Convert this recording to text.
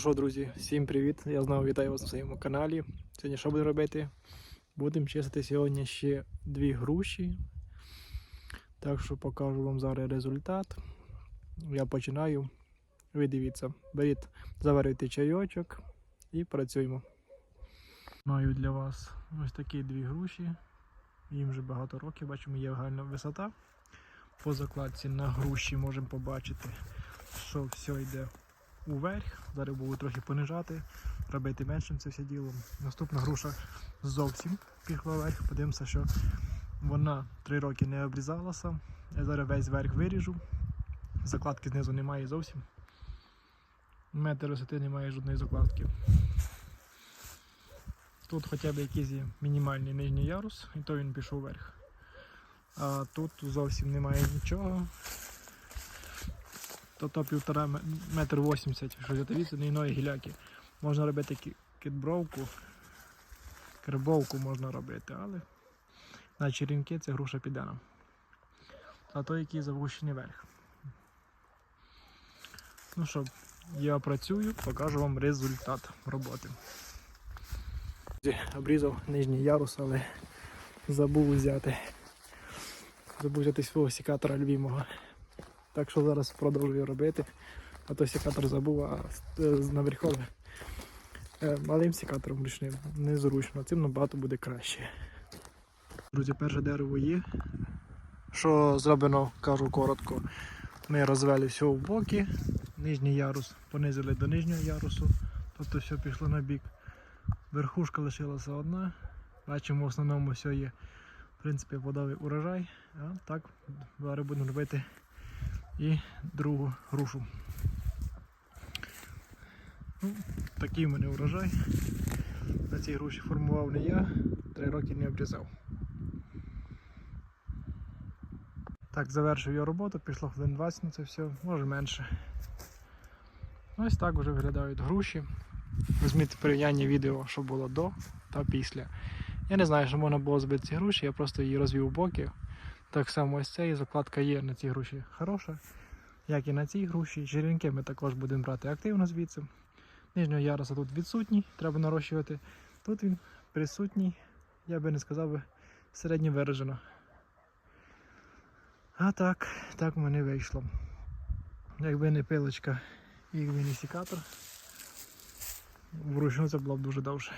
Що, друзі, всім привіт! Я знову вітаю вас на своєму каналі. Сьогодні що будемо робити? Будемо чистити сьогодні ще дві груші. Так що покажу вам зараз результат. Я починаю. Ви дивіться, беріть, заварюйте чайочок і працюємо. Маю для вас ось такі дві груші. Їм вже багато років, бачимо, є гарна висота. По закладці на груші можемо побачити, що все йде уверх. Зараз буду трохи понижати, робити меншим це все діло. Наступна груша зовсім пішла вверх. Подивимося, що вона 3 роки не обрізалася. Я зараз весь верх виріжу. Закладки знизу немає зовсім. Метр висоти немає жодної закладки. Тут хоча б якийсь мінімальний нижній ярус, і то він пішов вверх. А тут зовсім немає нічого. То то півтора метр вісімдесят, що це дивіться, іної гіляки. Можна робити кі- кітбровку, кербовку можна робити, але на черенки це груша піде нам. А то який завгущений верх. Ну що, я працюю, покажу вам результат роботи. Обрізав нижній ярус, але забув взяти. Забув взяти свого секатора любимого. Так що зараз продовжую робити. А то секатор забув, а з- наверхове е, малим секатором ручним незручно. Цим набагато буде краще. Друзі, перше дерево є. Що зроблено, кажу коротко. Ми розвели все в боки, нижній ярус понизили до нижнього ярусу, тобто все пішло на бік. Верхушка лишилася одна. Бачимо, в основному все є в принципі подовий урожай. А так, зараз будемо робити і другу грушу. Ну, такий в мене урожай. На цій груші формував не я, три роки не обрізав. Так, завершив я роботу, пішло хвилин 20 на це все, може менше. Ось так вже виглядають груші. Візьміть порівняння відео, що було до та після. Я не знаю, що можна було збити ці груші, я просто її розвів в боки. Так само ось цей закладка є на цій груші хороша, як і на цій груші. Черенки ми також будемо брати активно звідси. Нижнього яруса тут відсутній, треба нарощувати. Тут він присутній, я би не сказав би середньо. А так, так в мене вийшло. Якби не пилочка і якби вручну це було б дуже довше.